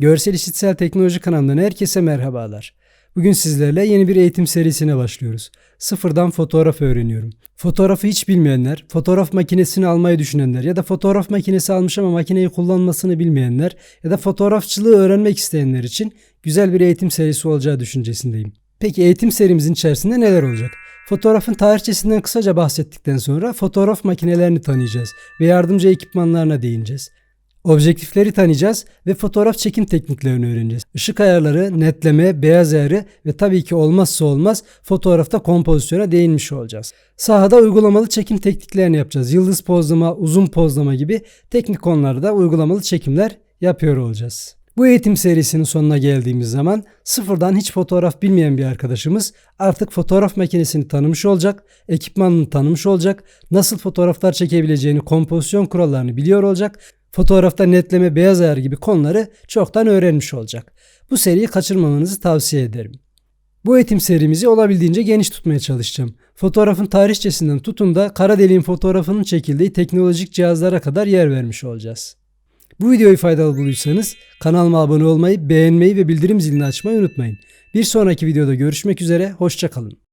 Görsel İşitsel Teknoloji kanalından herkese merhabalar. Bugün sizlerle yeni bir eğitim serisine başlıyoruz. Sıfırdan fotoğraf öğreniyorum. Fotoğrafı hiç bilmeyenler, fotoğraf makinesini almayı düşünenler ya da fotoğraf makinesi almış ama makineyi kullanmasını bilmeyenler ya da fotoğrafçılığı öğrenmek isteyenler için güzel bir eğitim serisi olacağı düşüncesindeyim. Peki eğitim serimizin içerisinde neler olacak? Fotoğrafın tarihçesinden kısaca bahsettikten sonra fotoğraf makinelerini tanıyacağız ve yardımcı ekipmanlarına değineceğiz. Objektifleri tanıyacağız ve fotoğraf çekim tekniklerini öğreneceğiz. Işık ayarları, netleme, beyaz ayarı ve tabii ki olmazsa olmaz fotoğrafta kompozisyona değinmiş olacağız. Sahada uygulamalı çekim tekniklerini yapacağız. Yıldız pozlama, uzun pozlama gibi teknik konularda uygulamalı çekimler yapıyor olacağız. Bu eğitim serisinin sonuna geldiğimiz zaman sıfırdan hiç fotoğraf bilmeyen bir arkadaşımız artık fotoğraf makinesini tanımış olacak, ekipmanını tanımış olacak, nasıl fotoğraflar çekebileceğini, kompozisyon kurallarını biliyor olacak, fotoğrafta netleme, beyaz ayar gibi konuları çoktan öğrenmiş olacak. Bu seriyi kaçırmamanızı tavsiye ederim. Bu eğitim serimizi olabildiğince geniş tutmaya çalışacağım. Fotoğrafın tarihçesinden tutun da kara deliğin fotoğrafının çekildiği teknolojik cihazlara kadar yer vermiş olacağız. Bu videoyu faydalı bulduysanız kanalıma abone olmayı, beğenmeyi ve bildirim zilini açmayı unutmayın. Bir sonraki videoda görüşmek üzere, hoşçakalın.